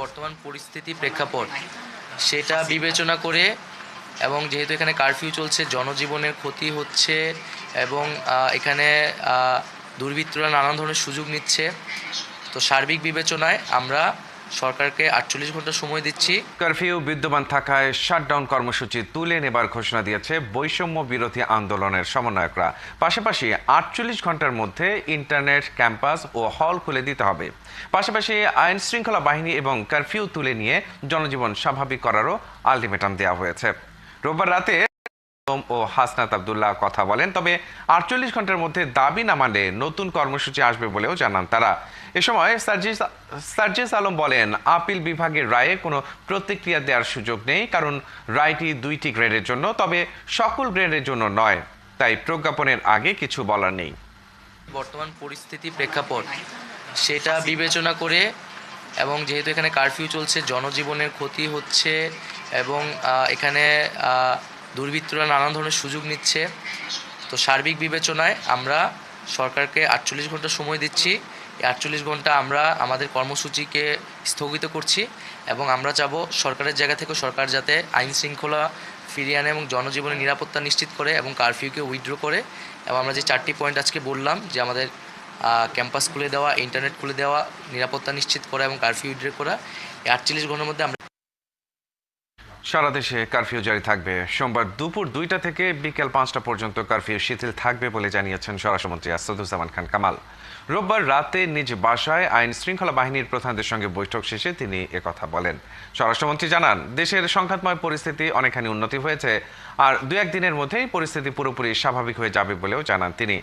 বর্তমান পরিস্থিতি প্রেক্ষাপট সেটা বিবেচনা করে এবং যেহেতু এখানে কারফিউ চলছে, জনজীবনের ক্ষতি হচ্ছে এবং এখানে দুর্বৃত্তরা নানান ধরনের সুযোগ নিচ্ছে। তো সার্বিক বিবেচনায় আমরা সরকারকে আটচল্লিশ ঘণ্টা সময় দিচ্ছি। কারফিউ বিদ্যমান থাকায় শাটডাউন কর্মসূচি তুলে নেবার ঘোষণা দিয়েছে বৈষম্য বিরোধী আন্দোলনের সমন্বয়করা। পাশাপাশি আটচল্লিশ ঘণ্টার মধ্যে ইন্টারনেট, ক্যাম্পাস ও হল খুলে দিতে হবে। পাশাপাশি আইন শৃঙ্খলা বাহিনী এবং কারফিউ তুলে নিয়ে জনজীবন স্বাভাবিক করারও আলটিমেটাম দেওয়া হয়েছে। রোববার রাতে ও হাসনাত আবদুল্লাহ কথা বলেন, তবে আটচল্লিশ ঘণ্টার মধ্যে দাবি না মানলে নতুন কর্মসূচি আসবে বলেও জানান তারা। এ সময় সার্জিস সার্জিস আলম বলেন, আপিল বিভাগের রায়ে কোনো প্রতিক্রিয়া দেওয়ার সুযোগ নেই, কারণ রায়টি দুইটি গ্রেডের জন্য, তবে সকল গ্রেডের জন্য নয়। তাই প্রজ্ঞাপনের আগে কিছু বলার নেই। বর্তমান পরিস্থিতি প্রেক্ষাপট, সেটা বিবেচনা করে এবং যেহেতু এখানে কারফিউ চলছে, জনজীবনের ক্ষতি হচ্ছে এবং এখানে দুর্বৃত্তরা নানান ধরনের সুযোগ নিচ্ছে। তো সার্বিক বিবেচনায় আমরা সরকারকে আটচল্লিশ ঘণ্টা সময় দিচ্ছি। এই আটচল্লিশ ঘণ্টা আমরা আমাদের কর্মসূচিকে স্থগিত করছি এবং আমরা চাব সরকারের জায়গা থেকে সরকার যাতে আইন শৃঙ্খলা ফিরিয়ে আনে এবং জনজীবনের নিরাপত্তা নিশ্চিত করে এবং কারফিউকে উইথড্র করে। এবং আমরা যে চারটি পয়েন্ট আজকে বললাম, যে আমাদের ক্যাম্পাস খুলে দেওয়া ইন্টারনেট খুলে দেওয়া, নিরাপত্তা নিশ্চিত করা এবং কারফিউ উইথড্র করা, এই আটচল্লিশ ঘণ্টার মধ্যে আমরা সারা দেশে কারফিউ জারি থাকবে। সোমবার দুপুর দুইটা থেকে বিকেল পাঁচটা পর্যন্ত কারফিউ শিথিল থাকবে বলে জানিয়েছেন স্বরাষ্ট্রমন্ত্রী আসাদুজ্জামান খান কামাল। রোববার রাতে নিজ বাসায় আইন শৃঙ্খলা বাহিনীর প্রধানদের সঙ্গে বৈঠক শেষে তিনি একথা বলেন। স্বরাষ্ট্রমন্ত্রী জানান, দেশের সংঘাতময় পরিস্থিতি অনেকখানি উন্নতি হয়েছে আর দু একদিনের মধ্যেই পরিস্থিতি পুরোপুরি স্বাভাবিক হয়ে যাবে বলেও জানান তিনি।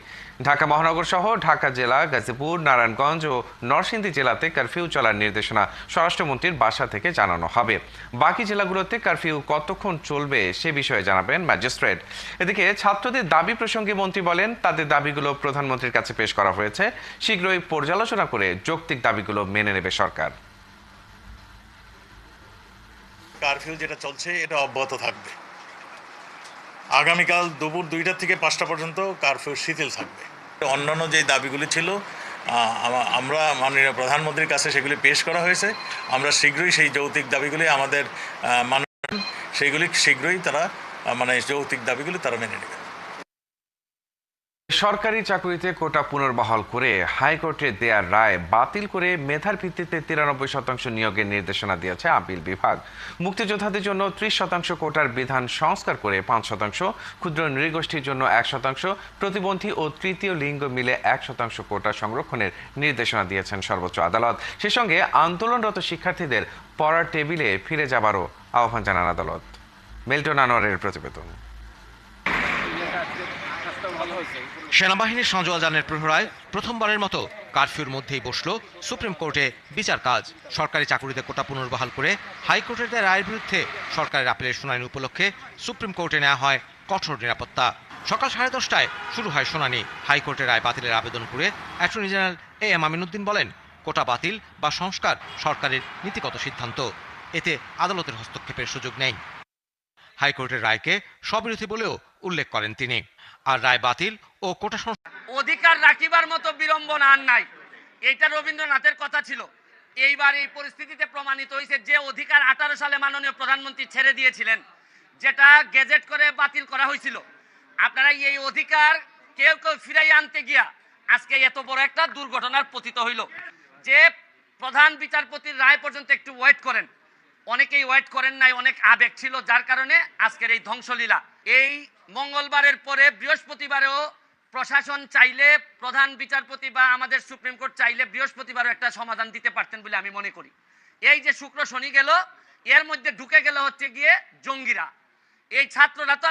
ঢাকা মহানগর সহ ঢাকা জেলা, গাজীপুর, নারায়ণগঞ্জ ও নরসিংদী জেলাতে কারফিউ চলার নির্দেশনা স্বরাষ্ট্রমন্ত্রীর বাসা থেকে জানানো হবে। বাকি জেলাগুলোতে কারফিউ কতক্ষণ চলবে সে বিষয়ে জানাবেন ম্যাজিস্ট্রেট। এদিকে ছাত্রদের দাবি প্রসঙ্গে মন্ত্রী বলেন, তাদের দাবিগুলো প্রধানমন্ত্রীর কাছে পেশ করা হয়েছে। শীঘ্রই পর্যালোচনা করে যৌক্তিক দাবিগুলো মেনে নেবে সরকার। কারফিউ যেটা চলছে, এটা অব্যাহত থাকবে। আগামীকাল দুপুর দুইটা থেকে পাঁচটা পর্যন্ত কারফিউ শিথিল থাকবে। অন্যান্য যে দাবিগুলি ছিল আমরা মাননীয় প্রধানমন্ত্রীর কাছে সেগুলি পেশ করা হয়েছে। আমরা শীঘ্রই সেই যৌক্তিক দাবিগুলি আমাদের সেইগুলি শীঘ্রই তারা মানে যৌক্তিক দাবিগুলি তারা মেনে নেবে। সরকারি চাকরিতে কোটা পুনর্বহাল করে হাইকোর্টে দেয়ার রায় বাতিল করে মেধার ভিত্তিতে তিরানব্বই শতাংশ নিয়োগের নির্দেশনা দিয়েছে আপিল বিভাগ। মুক্তিযোদ্ধাদের জন্য ত্রিশ শতাংশ কোটার বিধান সংস্কার করে পাঁচ শতাংশ, ক্ষুদ্র নৃগোষ্ঠীর জন্য এক শতাংশ, প্রতিবন্ধী ও তৃতীয় লিঙ্গ মিলে এক শতাংশ কোটা সংরক্ষণের নির্দেশনা দিয়েছেন সর্বোচ্চ আদালত। সে সঙ্গে আন্দোলনরত শিক্ষার্থীদের পড়ার টেবিলে ফিরে যাবারও আহ্বান জানান আদালত। মেল্টন আনোয়ারের প্রতিবেদন। সেনাবাহিনীর সঞ্জয়াজানের প্রহরায় প্রথমবারের মতো কারফিউর মধ্যেই বসল সুপ্রিম কোর্টে বিচার কাজ। সরকারি চাকুরিতে কোটা পুনর্বহাল করে হাইকোর্টের দেয়া রায়ের বিরুদ্ধে সরকারের আপিলের শুনানি উপলক্ষে সুপ্রিম কোর্টে নেওয়া হয় কঠোর নিরাপত্তা। সকাল সাড়ে দশটায় শুরু হয় শুনানি। হাইকোর্টের রায় বাতিলের আবেদন করে attorney general A M Aminuddin বলেন, কোটা বাতিল বা সংস্কার সরকারের নীতিগত সিদ্ধান্ত। এতে আদালতের হস্তক্ষেপের সুযোগ নেই। হাইকোর্টের রায়কে স্ববিরোধী বলেও উল্লেখ করেন তিনি। আর রায় বাতিল ও কোটা অধিকার রাখিবার মতো বিড়ম্বনা আর নাই। এইটা রবীন্দ্রনাথের কথা ছিল। এইবার এই পরিস্থিতিতে প্রমাণিত হয়েছে যে অধিকার আঠারো সালে মাননীয় প্রধানমন্ত্রী ছেড়ে দিয়েছিলেন, যেটা গেজেট করে বাতিল করা হয়েছিল। আপনারা এই অধিকার কেউ কেউ ফিরাই আনতে গিয়া আজকে এত বড় একটা দুর্ঘটনার পতিত হইল। যে প্রধান বিচারপতির রায় পর্যন্ত একটু ওয়েট করেন। অনেকেই ওয়েট করেন নাই, অনেক আবেগ ছিল, যার কারণে আজকের এই ধ্বংসলীলা। এই মঙ্গলবারের পরে বৃহস্পতিবারেও প্রশাসন চাইলে, প্রধান বিচারপতি বা আমাদের সুপ্রিম কোর্ট চাইলে বৃহস্পতিবারও একটা সমাধান দিতে পারতেন বলে আমি মনে করি। এই যে শুক্র শনি গেল, এর মধ্যে ঢুকে গেল হচ্ছে গিয়ে জঙ্গিরা। এই ছাত্ররা তো